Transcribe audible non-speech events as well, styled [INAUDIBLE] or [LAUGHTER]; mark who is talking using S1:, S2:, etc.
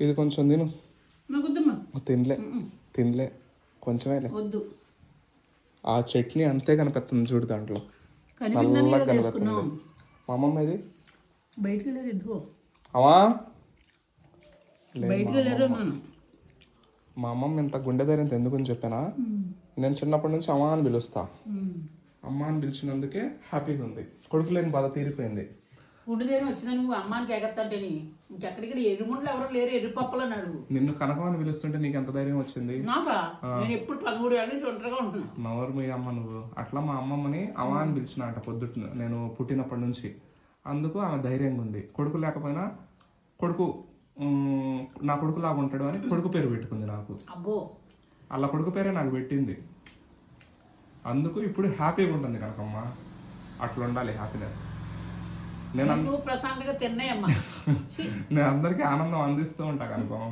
S1: ఇది కొంచెం తిను. తినలే. తినలే. కొంచెమేలే
S2: వద్దు.
S1: ఆ చట్నీ అంతే కనిపిస్తుంది చూడు దాంట్లో. నల్లగా కనిపిస్తుంది. మా అమ్మమ్మ ఇది
S2: బయటికి వెళ్ళారు ఎందుకో
S1: అవా మా అమ్మమ్మ. ఇంత గుండె ధైర్యంతో ఎందుకని చెప్పానా? నేను చిన్నప్పటి నుంచి అమ్మ అని పిలుస్తా. అమ్మ అని పిలిచినందుకే హ్యాపీగా ఉంది. కొడుకు లేని బాధ తీరిపోయింది.
S2: ఉండిదేమి వచ్చిందా నువ్వు అమ్మానికి ఎగత్తంటేని ఇంకెక్కడిక్కడ ఎరుముండలు ఎవరు లేరు ఎరుపప్పలు అని అడుగు.
S1: నిన్ను కనకం అని పిలుస్తుంటే నీకు ఎంత ధైర్యం వచ్చింది?
S2: నాకా? నేను ఎప్పుడు పదమూడు ఏళ్ళ నుంచి ఒంటరిగా ఉంటున్నా.
S1: నవరు మీ అమ్మ నువ్వు. అట్లా మా అమ్మమ్మని అమ్మ అని పిలిచిన అంట పొద్దుట నేను పుట్టినప్పటి నుంచి. అందుకు ఆమె ధైర్యంగా ఉంది. కొడుకు లేకపోయినా కొడుకు నా కొడుకు లాగా ఉంటాడు అని కొడుకు పేరు పెట్టుకుంది నాకు.
S2: అబ్బో.
S1: అలా కొడుకు పేరే నాకు పెట్టింది. అందుకు ఇప్పుడు హ్యాపీగా ఉంటుంది కనకమ్మ. అట్లా ఉండాలి హ్యాపీనెస్. నేను
S2: ప్రశాంతంగా తిన్నాయమ్మా [LAUGHS]
S1: నేను అందరికీ ఆనందం అందిస్తూ ఉంటా కనుకం.